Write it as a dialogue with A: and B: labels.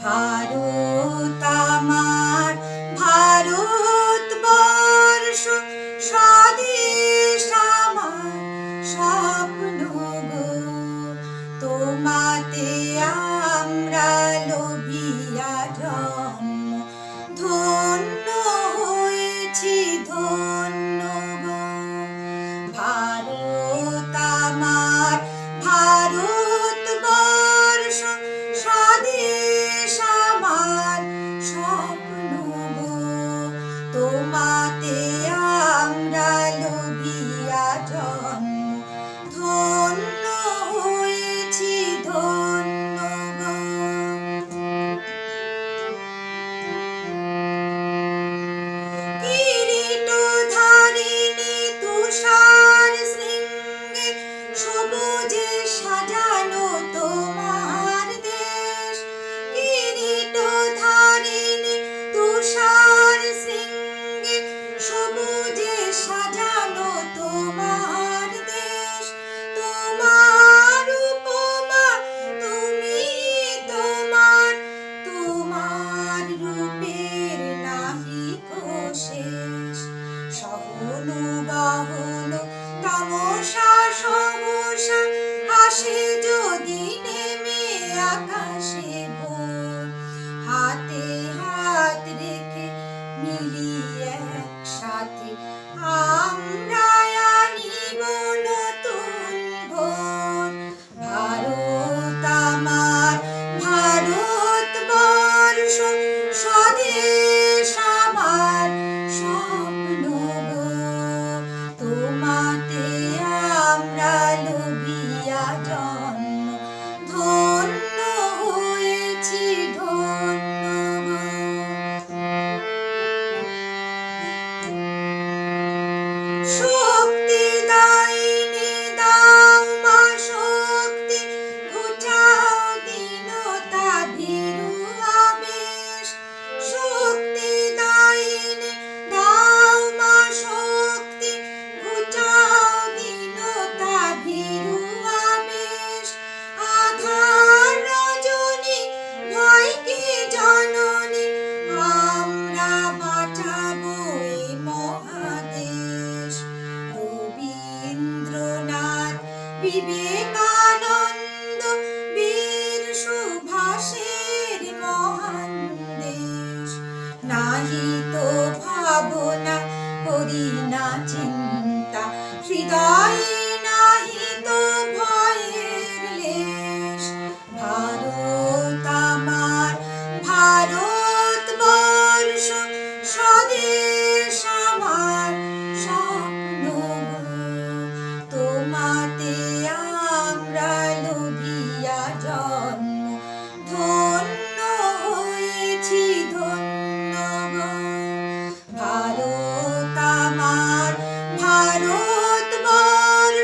A: ভারত আমার ভারত বর্ষ স্বদেশ আমার স্বপ্ন গো তোমাতে আসে বিবেকানন্দ বীর সুভাষের মহান দেশ নাহি তো ভাবনা করি না চিন্তা